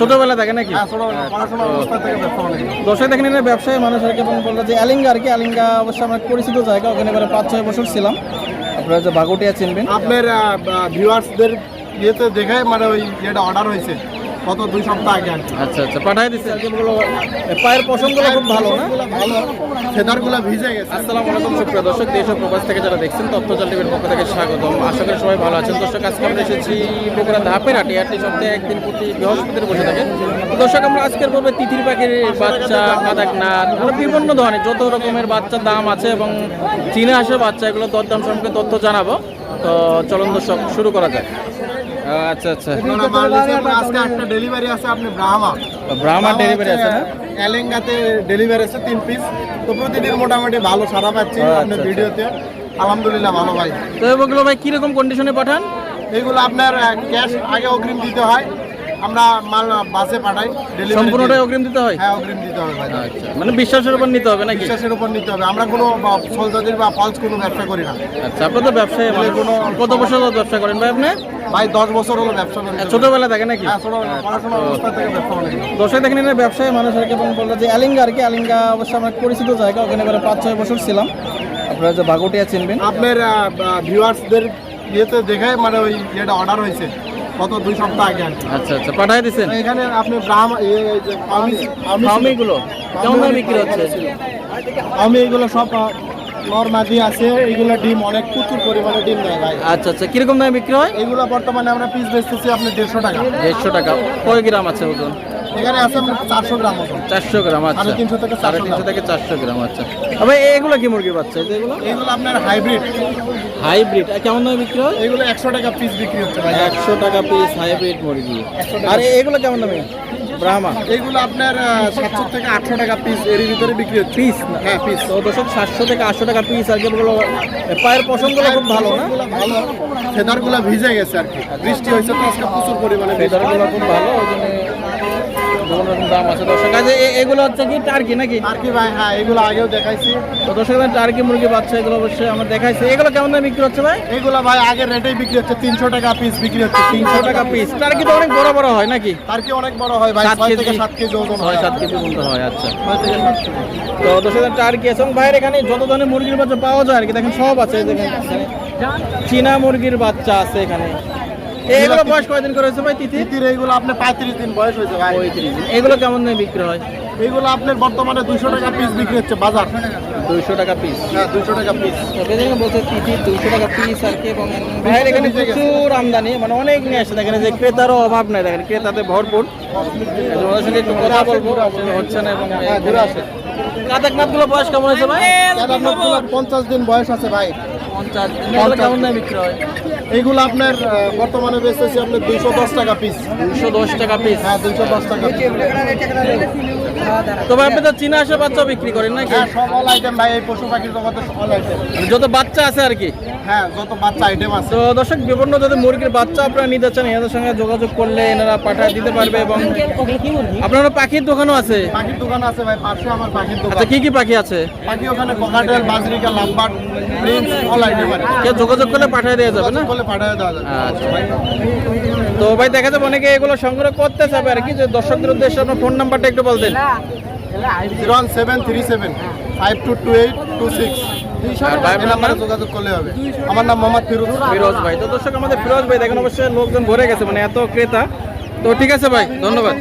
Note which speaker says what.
Speaker 1: ছোটবেলা থাকে। নাকি?
Speaker 2: হ্যাঁ
Speaker 1: দর্শক দেখেন এটা ব্যবসায়ী মানুষ আর কি বলল যে আলিঙ্গা আর কি আলিঙ্গা অবশ্য আমার পরিচিত জায়গা ওখানে এবারে পাঁচ ছয় বছর ছিলাম। আপনারা যে বাগুটিয়া চিনবেন।
Speaker 2: আপনার ভিউয়ার্সদের ইয়েতে দেখে মানে ওই যেটা অর্ডার হয়েছে। গত দুই সপ্তাহ আগে
Speaker 1: আচ্ছা আচ্ছা পাঠাই দিচ্ছে আর কি বলল পায়ের পশমগুলো খুব ভালো না?
Speaker 2: ভালো। ফেদারগুলো ভিজে গেছে।
Speaker 1: আসসালামু আলাইকুম সুপ্রিয় দর্শক দেশ প্রবাস থেকে যারা দেখছেন তথ্যজাল টিভির পক্ষ থেকে স্বাগতম। আশা করি সবাই ভালো আছেন। দর্শক আজকে আমরা এসেছি বগুড়া ধাপের হাটে হাটটি সপ্তাহে একদিন প্রতি বৃহস্পতির বসে থাকে। দর্শক আমরা আজকের পর্বে তিতির পাখির বাচ্চা কাদাকনাথ আরও বিভিন্ন ধরনের যত রকমের বাচ্চার দাম আছে এবং চীনে আসে বাচ্চা এগুলো দরদাম সম্পর্কে তথ্য জানাব। তো চলুন দর্শক শুরু করা যায় আচ্ছা আচ্ছা।
Speaker 2: আজকে একটা ডেলিভারি আছে আপনি ব্রাহ্মা
Speaker 1: ব্রাহ্মা ডেলিভারি আছে না?
Speaker 2: এলেঙ্গাতে ডেলিভারি আছে তিন পিস তো প্রতিদিন মোটামুটি ভালো সারা পাচ্ছি
Speaker 1: আচ্ছা,
Speaker 2: আপনার
Speaker 1: আচ্ছা।
Speaker 2: ভিডিওতে। আলহামদুলিল্লাহ ভালো ভাই।
Speaker 1: তো এগুলো ভাই কীরকম কন্ডিশনে পাঠান?
Speaker 2: এইগুলো আপনার ক্যাশ আগে অগ্রিম দিতে হয়। আমরা মাল বাসে পাঠাই ডেলিভারি
Speaker 1: সম্পূর্ণটাই অগ্রিম দিতে হয়?
Speaker 2: হ্যাঁ অগ্রিম দিতে হবে ভাই।
Speaker 1: আচ্ছা মানে বিশ্বাসের উপর নিতে হবে নাকি?
Speaker 2: বিশ্বাসের উপর নিতে হবে। আমরা কোনো ফলজাতির বা ফলস কোনো ব্যবসা করি না।
Speaker 1: আচ্ছা আপনার তো ব্যবসায় মানে কোনো কত বছর ব্যবসা করেন ভাই আপনি?
Speaker 2: ভাই দশ বছর হলো ব্যবসা করি
Speaker 1: ছোটবেলা থাকে নাকি
Speaker 2: হ্যাঁ অবস্থা থেকে করি
Speaker 1: এখানে ব্যবসায়ী মানুষ আর কি এবং বলল যে আলিঙ্গা আর কি আলিঙ্গা অবশ্য আমার পরিচিত জায়গা ওখানে এবারে পাঁচ ছয় বছর ছিলাম আপনারা যে বাগুটিয়া চিনবেন
Speaker 2: আপনার ভিউয়ার্সদের ইয়েতে দেখে মানে ওই ইয়েটা অর্ডার হয়েছে গত দুই সপ্তাহ আগে
Speaker 1: আচ্ছা আচ্ছা পাঠাই দিচ্ছেন
Speaker 2: এখানে আপনি ব্রাহ্মা ইয়ে, আমি আমি
Speaker 1: ফার্মিগুলো কেমন বিক্রি হচ্ছে
Speaker 2: আমি এগুলো সব আছে এগুলো ডিম অনেক প্রচুর পরিমাণে ডিম দেয় ভাই।
Speaker 1: আচ্ছা আচ্ছা কীরকম দামে বিক্রি হয়?
Speaker 2: এগুলো বর্তমানে আমরা পিস বেচতেছি আপনি দেড়শো টাকা।
Speaker 1: দেড়শো টাকা। কয় গ্রাম আছে ওজন?
Speaker 2: এখানে আছে চারশো গ্রাম
Speaker 1: চারশো গ্রাম আচ্ছা।
Speaker 2: তিনশো থেকে
Speaker 1: সাড়ে তিনশো থেকে চারশো গ্রাম আচ্ছা। তবে এগুলো কি মুরগির বাচ্চা? এগুলো?
Speaker 2: এগুলো আপনার হাইব্রিড
Speaker 1: হাইব্রিড কেমন দামে বিক্রি হয়?
Speaker 2: এগুলো একশো টাকা পিস বিক্রি হচ্ছে
Speaker 1: একশো টাকা পিস হাইব্রিড মুরগি।
Speaker 2: 100
Speaker 1: আর এগুলো কেমন দামে? ব্রাহ্মা
Speaker 2: এগুলো আপনার সাতশো থেকে আটশো টাকা পিস এর ভিতরে বিক্রি হচ্ছে।
Speaker 1: পিস
Speaker 2: হ্যাঁ পিস
Speaker 1: তো দশক সাতশো থেকে আটশো টাকা পিস আর কি বলো পায়ের পশমগুলো খুব ভালো না?
Speaker 2: ভালো। ফেদারগুলো ভিজে গেছে আর কি। বৃষ্টি হয়েছে তো আজকে প্রচুর পরিমাণে।
Speaker 1: ফেদারগুলো খুব ভালো ওই জন্য দাম আছে দর্শক। এগুলো হচ্ছে কি টার্কি নাকি?
Speaker 2: আর কি ভাই হ্যাঁ এগুলো আগেও দেখাইছি।
Speaker 1: তো দর্শক টার্কি মুরগি বাচ্চা এগুলো অবশ্যই আমরা দেখাইছি। এগুলো কেমন দামে বিক্রি হচ্ছে ভাই?
Speaker 2: এগুলো ভাই আগের রেটেই বিক্রি হচ্ছে তিনশো টাকা পিস বিক্রি হচ্ছে
Speaker 1: তিনশো টাকা পিস টার্কি তো অনেক বড় বড় হয় নাকি?
Speaker 2: তার কি অনেক বড় হয় ভাই ছয় থেকে সাত কেজি ওজন হয়।
Speaker 1: সাত কেজি পর্যন্ত হয় আচ্ছা। তো দর্শক টার্কি আছে। এবং বাইরে এখানে যত ধরনের মুরগির বাচ্চা পাওয়া যায় আর কি দেখেন সব আছে দেখেন। চীনা মুরগির বাচ্চা আছে এখানে। এগুলো বয়স কয়দিন করে হয়েছে ভাই তিথি?
Speaker 2: তিতির এইগুলো আপনার পঁয়ত্রিশ দিন বয়স হয়েছে ভাই।
Speaker 1: পঁয়ত্রিশ এগুলো কেমন দামে বিক্রি হয়?
Speaker 2: এইগুলো আপনার বর্তমানে দুইশো টাকা পিস বিক্রি হচ্ছে বাজার।
Speaker 1: দুইশো টাকা পিস
Speaker 2: হ্যাঁ দুইশো টাকা পিস
Speaker 1: দেখেন বলছে তিথি দুইশো টাকা পিস আর কি এবং ভাইয়ের এখানে প্রচুর আমদানি মানে অনেক নিয়ে আসছে দেখেন যে ক্রেতারও অভাব নাই দেখেন ক্রেতাতে ভরপুর। ওদের সঙ্গে একটু কথা বলব হচ্ছে না এবং
Speaker 2: ঘুরে আসে
Speaker 1: গুলো বয়স কেমন হয়েছে ভাই?
Speaker 2: পঞ্চাশ দিন বয়স আছে ভাই।
Speaker 1: পঞ্চাশ এগুলো কেমন দামে বিক্রি হয়?
Speaker 2: এইগুলো আপনার বর্তমানে বেচতেছি আপনার দুইশো দশ টাকা পিস
Speaker 1: দুশো দশ টাকা পিস
Speaker 2: হ্যাঁ দুইশো দশ টাকা
Speaker 1: তবে আপনি তো চীনা আসে বাচ্চা বিক্রি করেন নাকি?
Speaker 2: হ্যাঁ সব অল আইটেম ভাই এই পশু পাখির জগতে অল আইটেম
Speaker 1: মানে যত বাচ্চা আছে আর কি?
Speaker 2: হ্যাঁ যত বাচ্চা আইটেম আছে।
Speaker 1: তো দর্শক বিভিন্ন যদি মুরগির বাচ্চা আপনারা নিতে চান এনাদের সঙ্গে যোগাযোগ করলে এনারা পাঠায় দিতে পারবে এবং আপনারা পাখির দোকানও আছে?
Speaker 2: পাখির দোকান আছে ভাই পাশে আমার পাখির
Speaker 1: আচ্ছা কি কি পাখি আছে?
Speaker 2: পাখি ওখানে কোকাটেল বাজরিকা লাম্বাট প্রিন্স অল আইটেম আছে।
Speaker 1: যোগাযোগ করলে পাঠিয়ে দেওয়া যাবে না? আচ্ছা। তো ভাই দেখা যাবে অনেকে এগুলো সংগ্রহ করতে চাবে আর কি। যে দর্শকদের উদ্দেশ্যে আপনার ফোন নাম্বারটা একটু বলতেন
Speaker 2: zero one seven three seven five two two eight two six. যোগাযোগ করলে হবে। আমার নাম মোহাম্মদ ফিরোজ।
Speaker 1: ফিরোজ ভাই। তো দর্শক আমাদের ফিরোজ ভাই দেখেন অবশ্যই লোকজন ভরে গেছে মানে এত ক্রেতা। তো ঠিক আছে ভাই ধন্যবাদ।